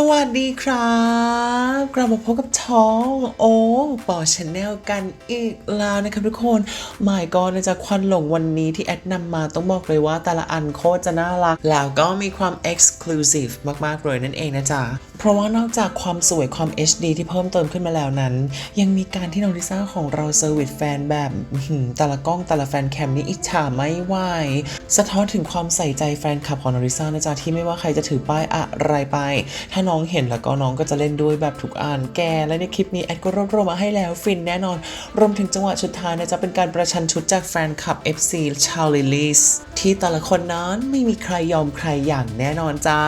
สวัสดีครับกลับมาพบกับช่องโอ้ปอชแนลกันอีกแล้วนะครับทุกคนหมายก่อนะจ๊ะควันหลงวันนี้ที่แอดนำมาต้องบอกเลยว่าแต่ละอันโคตรจะน่ารัก แล้วก็มีความ Exclusive มาก ๆ เลยนั่นเองนะจ๊ะเพราะว่านอกจากความสวยความ HD ที่เพิ่มเติมขึ้นมาแล้วนั้น ยังมีการที่น้องลิซ่าของเราเซอร์วิสแฟนแบบหือแต่ละกล้องแต่ละแฟนแคมนี่อิจฉาไม่ไหวสะท้อนถึงความใส่ใจแฟนคลับของน้องลิซ่านะจ๊ะที่ไม่ว่าใครจะถือป้ายอะไรไป ถ้าน้องเห็นแล้วก็น้องก็จะเล่นด้วยแบบทุกอันแก และในคลิปนี้แอดก็รวบรวมมาให้แล้วฟินแน่นอน รวมถึงจังหวะชุดท้ายนะจ๊ะเป็นการประชันชุดจากแฟนคลับ FC ชาวลิลิสที่แต่ละคนนั้นไม่มีใครยอมใครอย่างแน่นอนจ้า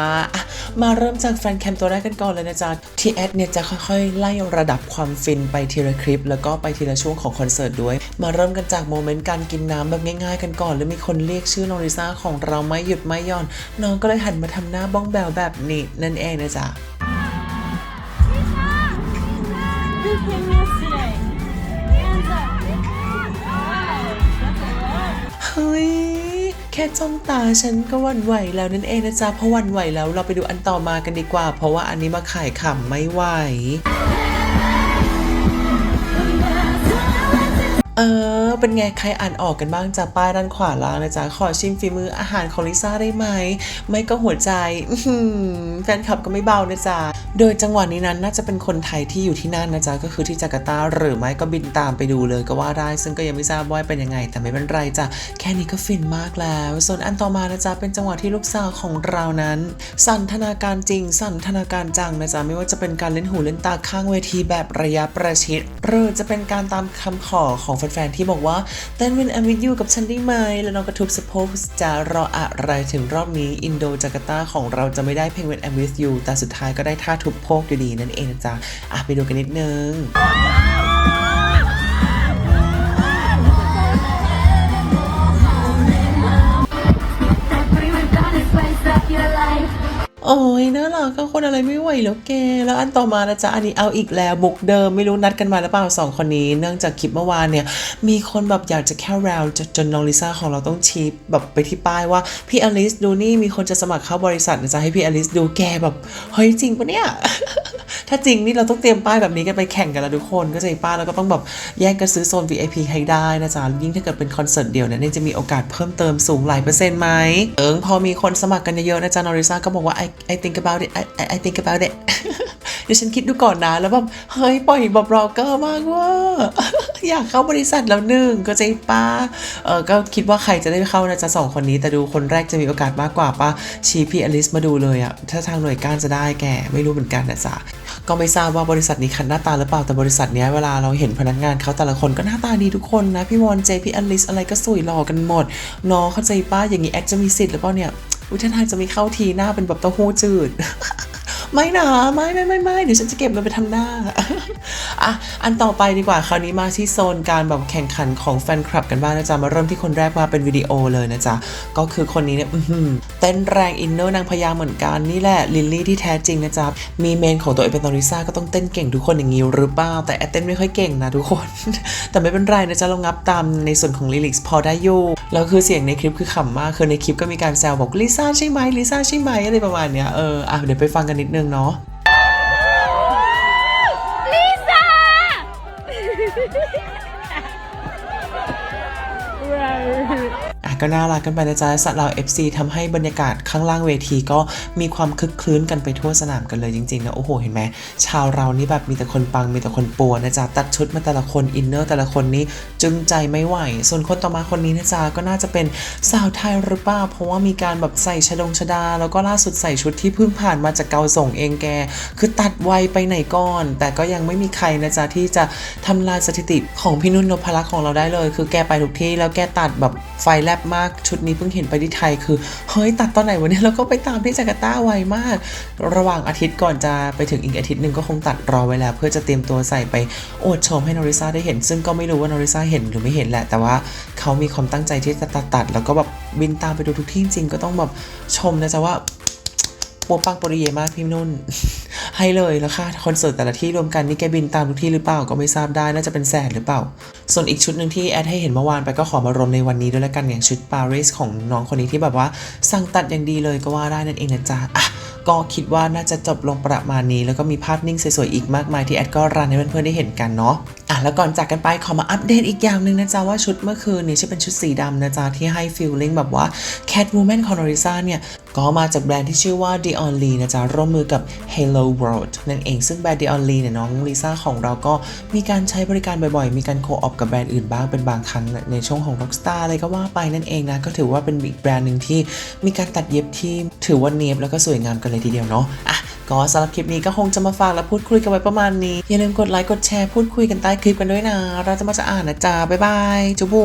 มาเริ่มจากแฟนแคมตัวแรกกันก่อนเลยนะจ๊ะที่แอดเนี่ยจะค่อยๆ ไล่ระดับความฟินไปทีละคลิป แล้วก็ไปทีละช่วงของคอนเสิร์ตด้วย มาเริ่มกันจากโมเมนต์การกินน้ำแบบง่ายๆกันก่อนแล้วมีคนเรียกชื่อน้องลิซ่าของเราไม่หยุดไม่หย่อน น้องก็เลยหันมาทำหน้าบ้องแบวแบบนี้นั่นเองนะจ๊ะ ค่จ้องตาฉันก็วันไหวแล้วนั่นเองนะจ๊ะเพราะวันไหวแล้วเราไปดูอันต่อมากันดีกว่า เพราะว่าอันนี้มาขายขำไม่ไหวเออเป็นไงใครอ่านออกกันบ้างจากป้ายด้านขวาล่างนะจ๊ะขอชิมฝีมืออาหารของลิซ่าได้ไหม ไม่ก็หัวใจแฟนคลับก็ไม่เบานะจ๊ะโดยจังหวะนี้นั้นน่าจะเป็นคนไทยที่อยู่ที่นั่นนะจ๊ะก็คือที่จาการ์ตาหรือไม่ก็บินตามไปดูเลยก็ว่าได้ ซึ่งก็ยังไม่ทราบว่าเป็นยังไง แต่ไม่เป็นไรจ้ะแค่นี้ก็ฟินมากแล้ว ส่วนอันต่อมานะจ๊ะเป็นจังหวะที่ลูกสาวของเรานั้น สันทนาการจริง สันทนาการจังนะจ๊ะไม่ว่าจะเป็นการเล่นหูเล่นตาข้างเวทีแบบระยะประชิดหรือจะเป็นการตามคำขอของแฟนๆที่บอกว่าเต้นวินแอมวิยูกับฉันได้ไหม แล้วน้องกระทุบสะโพกจะรออะไรถึงรอบนี้อินโดจาการ์ตาของเราจะไม่ได้เพลง When I'm with you แต่สุดท้ายก็ได้ท่าทุบโพกอยู่ดีนั่นเองนะจ๊ะอะไปดูกันนิดนึง อ้ยน่ารักก็คนอะไรไม่ไหวแล้วแก แล้วอันต่อมานะจ๊ะ อันนี้เอาอีกแล้วบุกเดิมไม่รู้นัดกันมาหรือเปล่าสองคนนี้ เนื่องจากคลิปเมื่อวานเนี่ย มีคนแบบอยากจะแค่แรวจนจนน้องลิซ่าของเราต้องชี้แบบไปที่ป้ายว่า พี่อลิสดูนี่มีคนจะสมัครเข้าบริษัทนะจ๊ะให้พี่อลิสดูแกแบบ เฮ้ยจริงปะเนี่ย ถ้าจริงนี่เราต้องเตรียมป้ายแบบนี้กันไปแข่งกันแล้วทุกคนก็จะมีป้ายแล้วก็ต้องแบบแย่งกันซื้อโซน VIP ให้ได้นะจ๊ะยิ่งถ้าเกิดเป็นคอนเสิร์ตเดียวเนี่ยจะมีโอกาสเพิ่มเติมสูงหลายเปอร์เซ็นต์ไหมเอิงพอมีคนสมัครกันเยอะๆนะจ๊ะนอริซ่าก็บอกว่า I I think about it I I I think about it เดี๋ยวฉันคิดดูก่อนนะ แล้วแบบเฮ้ยปล่อยแบบรอเกอร์มากว่าอยากเข้าบริษัทแล้วหนึ่งก็ใจป้าเออก็คิดว่าใครจะได้เข้านะจ๊ะสองคนนี้แต่ดูคนแรกจะมีโอกาสมากกว่าป้าชี้พี่อลิสมาดูเลยอะถ้าทางหน่วยก้านจะได้แกไม่รู้เหมือนกันนะจ๊ะก็ไม่ทราบว่าบริษัทนี้คันหน้าตาหรือเปล่าแต่บริษัทนี้เวลาเราเห็นพนักงานเขาแต่ละคนก็หน้าตาดีทุกคนนะพี่วอนเจพี่อลิสอะไรก็สวยหล่อกันหมดน้องเข้าใจป้าอย่างนี้แอดจะมีสิทธิ์หรือเปล่าเนี่ยอุยท่าทางจะไม่เข้าทีหน้าเป็นแบบเต้าหู้จืด ไม่นะไม่ไม่ไม่ไม่เดี๋ยวฉันจะเก็บมันไปทำหน้า อะอันต่อไปดีกว่าคราวนี้มาที่โซนการแบบแข่งขันของแฟนคลับกันบ้างนะจ๊ะมาเริ่มที่คนแรกมาเป็นวิดีโอเลยนะจ๊ะก็คือคนนี้เนี่ยเต้นแรงอินเนอร์นางพญาเหมือนกันนี่แหละลิลลี่ที่แท้จริงนะจ๊ะมีเมนของตัวเองเป็นตอริซ่าก็ต้องเต้นเก่งทุกคนอย่างนี้หรือเปล่าแต่แอดเต้นไม่ค่อยเก่งนะทุกคน แต่ไม่เป็นไรนะจ๊ะเรางับตามในส่วนของลิลิกพอได้อยู่แล้วคือเสียงในคลิปคือขำมากคือในคลิปก็มีการแซวบอกลิซ่าใช่ไหมลิซ่าใช่ไหมอะไรประมาณเนี้ยเอออะเดี๋ยวไปฟังกันนิดนึงเนาะ ก็น่ารักกันไปนะจ๊ะสัตว์เรา FC ทำให้บรรยากาศข้างล่างเวทีก็มีความคึกคลื้นกันไปทั่วสนามกันเลยจริงๆนะโอ้โหเห็นไหมชาวเรานี่แบบมีแต่คนปังมีแต่คนปัวนะจ๊ะตัดชุดมาแต่ละคนอินเนอร์แต่ละคนนี่จึงใจไม่ไหว ส่วนคนต่อมาคนนี้นะจ๊ะก็น่าจะเป็นสาวไทยหรือเปล่าเพราะว่ามีการแบบใส่ชดงชดา แล้วก็ล่าสุดใส่ชุดที่เพิ่งผ่านมาจากเกาส่งเองแก คือตัดไวไปไหนก่อน แต่ก็ยังไม่มีใครนะจ๊ะที่จะทำลายสถิติของพี่นุ่นนพลักษ์ของเราได้เลย คือแกไปทุกที่แล้วแกตัดแบบไฟแลบมากชุดนี้เพิ่งเห็นไปที่ไทยคือ เฮ้ยตัดตอนไหนวะเนี่ยแล้วก็ไปตามที่จาการ์ตาไวมาก ระหว่างอาทิตย์ก่อนจะไปถึงอีกอาทิตย์หนึ่งก็คงตัดรอไว้แล้วเพื่อจะเตรียมตัวใส่ไปอวดชมให้นอริซาได้เห็น ซึ่งก็ไม่รู้ว่านอริซาเห็นหรือไม่เห็นแหละ แต่ว่าเขามีความตั้งใจที่จะตัดตัด แล้วก็แบบบินตามไปดูทุกที่จริงก็ต้องแบบชมนะจ๊ะว่าปัวปังปริเยมากพี่นุ่น ให้เลยแล้วค่ะคอนเสิร์ตแต่ละที่รวมกันนี่แกบินตามทุกที่หรือเปล่าก็ไม่ทราบได้น่าจะเป็นแสนหรือเปล่า ส่วนอีกชุดหนึ่งที่แอดให้เห็นเมื่อวานไปก็ขอมารวมในวันนี้ด้วยแล้วกันอย่างชุดปารีสของน้องคนนี้ที่แบบว่าสั่งตัดอย่างดีเลยก็ว่าได้นั่นเองนะจ๊ะอะก็คิดว่าน่าจะจบลงประมาณนี้ แล้วก็มีภาพนิ่งสวยๆอีกมากมายที่แอดก็รันให้เพื่อนๆได้เห็นกันเนาะอะแล้วก่อนจากกันไปขอมาอัปเดตอีกอย่างหนึ่งนะจ๊ะว่าชุดเมื่อคืนนี้ที่เป็นชุดสีดำนะจ๊ะที่ให้ฟีลลิ่งแบบว่า Catwoman ขอนอริซาเนี่ย ก็มาจากแบรนด์ที่ชื่อว่า Dion Lee นะจ๊ะ ร่วมมือกับ Hello World นั่นเอง ซึ่งแบรนด์ Dion Lee เนี่ยน้องลิซ่าของเราก็มีการใช้บริการบ่อยๆ มีการโคออปกับแบรนด์อื่นบ้างเป็นบางครั้งในช่วงของ Rockstar อะไรก็ว่าไปนั่นเองนะ ก็ถือว่าเป็นอีกแบรนด์หนึ่งที่มีการตัดเย็บที่ถือว่าเนียบแล้วก็สวยงามกันเลยทีเดียวเนาะอะก็สำหรับคลิปนี้ก็คงจะมาฝากและพูดคุยกันไว้ประมาณนี้ อย่าลืมกดไลค์กดแชร์พูดคุยกันใต้คลิปกันด้วยนะ เราจะมาจะอ่านนะจ๊ะบ๊ายบายจุบุ